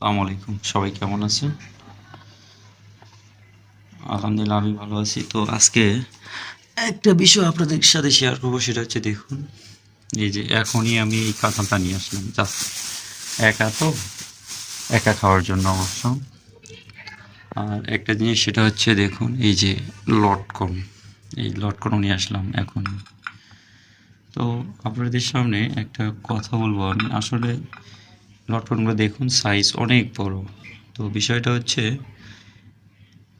আসসালামু আলাইকুম। সবাই কেমন আছেন? আলহামদুলিল্লাহ, আমি ভালো আছি। তো আজকে একটা বিষয় আপনাদের সাথে শেয়ার করব, সেটা হচ্ছে দেখুন, এই যে এখনই আমি এই কাঁঠালটা নিয়ে আসলাম। জাস্ট একা তো, একা খাওয়ার জন্য অবশ্য। আর একটা জিনিস, সেটা হচ্ছে দেখুন, এই যে লটকন, এই লটকনও নিয়ে আসলাম এখন তো আপনাদের সামনে একটা কথা বলব আমি। আসলে লটকনগুলো দেখুন সাইজ অনেক বড়। তো বিষয়টা হচ্ছে,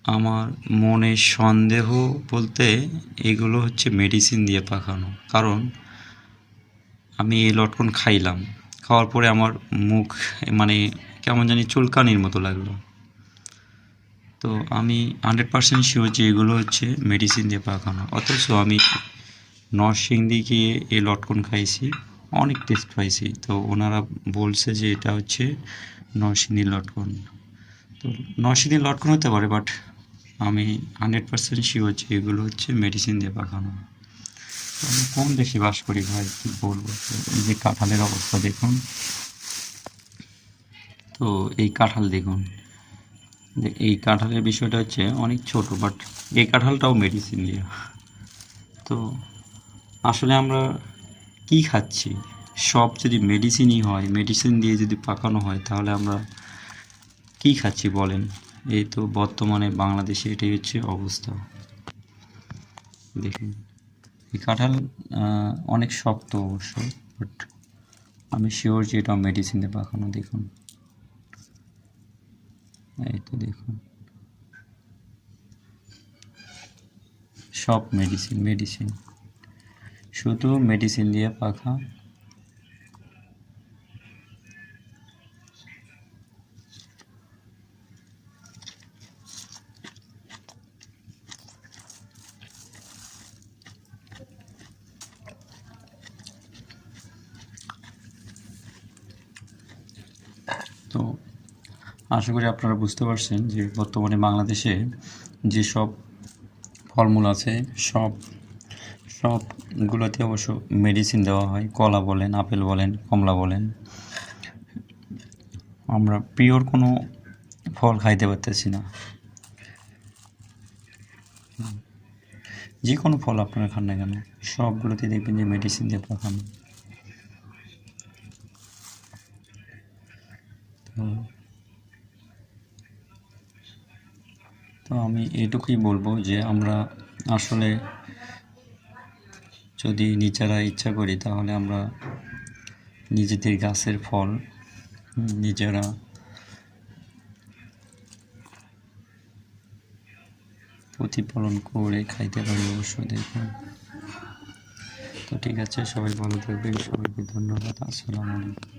আমার মনে সন্দেহ বলতে এগুলো হচ্ছে মেডিসিন দিয়ে পাকানো। কারণ, আমি এই লটকন খাইলাম। খাওয়ার পরে আমার মুখ মানে কেমন জানি চুলকানির মতো লাগল। তো আমি হান্ড্রেড পার্সেন্ট শিওর যে এগুলো হচ্ছে মেডিসিন দিয়ে পাকানো। অথচ আমি নরসিংদী গিয়ে এই লটকন খাইছি। অনেক টেস্ট পাইছি। তো ওনারা বলছে যে এটা হচ্ছে নরসিংদী লটকন। তো নরসিংদী লটকন হতে পারে বাট আমি হান্ড্রেড পার্সেন্ট শিওর যে এগুলো হচ্ছে মেডিসিন দিয়ে পাকানো। আমি কম দেশে বাস করি ভাই, কী বলব? এই যে কাঁঠালের অবস্থা দেখুন। তো এই কাঁঠাল দেখুন। এই কাঁঠালের বিষয়টা হচ্ছে অনেক ছোট বাট এই কাঁঠালটাও মেডিসিন দিয়ে। তো আসলে আমরা কি খাচ্ছি? সব যদি মেডিসিনই হয় মেডিসিন দিয়ে যদি পাকানো হয়, তাহলে আমরা কি খাচ্ছি বলেন? এই তো বর্তমানে বাংলাদেশে এটাই হচ্ছে অবস্থা। দেখুন, এই কাঁঠাল অনেক শক্ত অবশ্য বাট আমি শিওর যে এটা মেডিসিন দিয়ে পাকানো, দেখুন। এই তো দেখুন। সব মেডিসিন মেডিসিন শুধু মেডিসিন দিয়ে পাখা। তো আশা করি আপনারা বুঝতে পারছেন যে বর্তমানে বাংলাদেশে যেসব ফলমূল আছে, সব সবগুলোতে অবশ্য মেডিসিন দেওয়া হয়। কলা বলেন, আপেল বলেন, কমলা বলেন। আমরা পিওর কোনো ফল খাইতে পারতেছি না। যে কোনো ফল আপনারা খান না কেন, সবগুলোতে দেখবেন যে মেডিসিন দিয়ে পাকানো। তো তো আমি এটুকুই বলব যে আমরা আসলে যদি নিজেরা ইচ্ছা করি, তাহলে আমরা নিজেদের গাছের ফল, নিজেরা প্রতিপালন করে খাইতে পারি অবশ্যই দেখুন তো ঠিক আছে, সবাই ভালো থাকবেন, সবাইকে ধন্যবাদ, আসসালামু আলাইকুম।